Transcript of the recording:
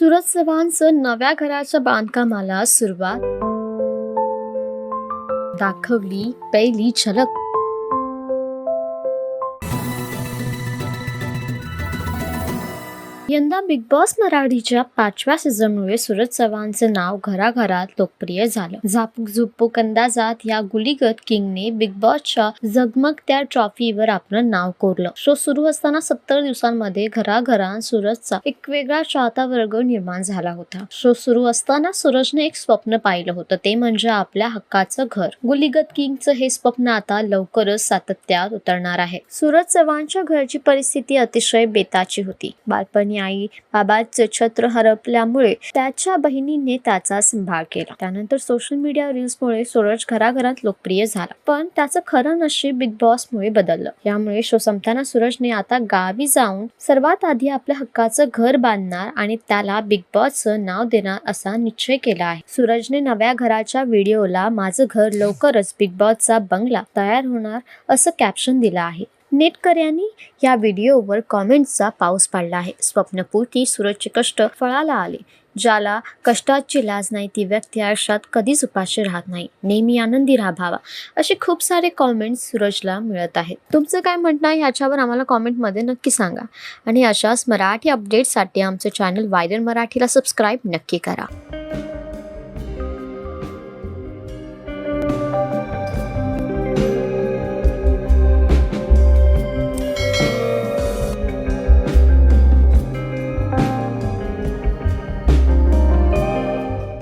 सुरज चव्हाणचं नव्या घराच्या बांधकामाला सुरुवात. दाखवली पहिली झलक. यंदा बिग बॉस मराठीच्या पाचव्या सीझनमुळे सूरज चव्हाणचं नाव घराघरात लोकप्रिय झालं. झापूक झुपूक अंदाजात या गुलीगत किंगने बिग बॉसच्या जगमगत्या ट्रॉफीवर आपलं नाव कोरलं. शो सुरू असताना सत्तर दिवसांमध्ये घराघरात सूरजचा एक वेगळा चाहता वर्ग निर्माण झाला होता. शो सुरू असताना सूरजने एक स्वप्न पाहिलं होतं. ते म्हणजे आपल्या हक्काचं घर. गुलीगत किंगचं हे स्वप्न आता लवकरच सातत्यात उतरणार आहे. सूरज चव्हाणच्या घरची परिस्थिती अतिशय बेताची होती. बालपणी न्यायी बाबाचं छत्र हरपल्यामुळे त्याच्या बहिणीने त्याचा संभाळ केला. त्यानंतर सोशल मीडिया रील्समुळे सूरज घराघरात लोकप्रिय झाला. पण त्याचं खरं नशीब बिग बॉसमुळे बदललं. यामुळे शो संपताना सूरजने आता गावी जाऊन सर्वात आधी आपल्या हक्काचं घर बांधणार आणि त्याला बिग बॉसचं नाव देणार असा निश्चय केला आहे. सूरजने नव्या घराच्या व्हिडिओला माझं घर लवकरच बिग बॉसचा बंगला तयार होणार असं कॅप्शन दिलं आहे. नेटकऱ्यांनी या व्हिडिओवर कॉमेंट्सचा पाऊस पाडला आहे. स्वप्नपूर्ती सूरजचे कष्ट फळाला आले ज्याला कष्टाची लाज नाही ती व्यक्ती आयुष्यात कधीच उपाशी राहत नाही. नेहमी आनंदी राहावा असे खूप सारे कॉमेंट्स सूरजला मिळत आहेत. तुमचं काय म्हणणं आहे ह्याच्यावर आम्हाला कॉमेंटमध्ये नक्की सांगा. आणि अशाच मराठी अपडेट्ससाठी आमचं चॅनल वायरल मराठीला सबस्क्राईब नक्की करा.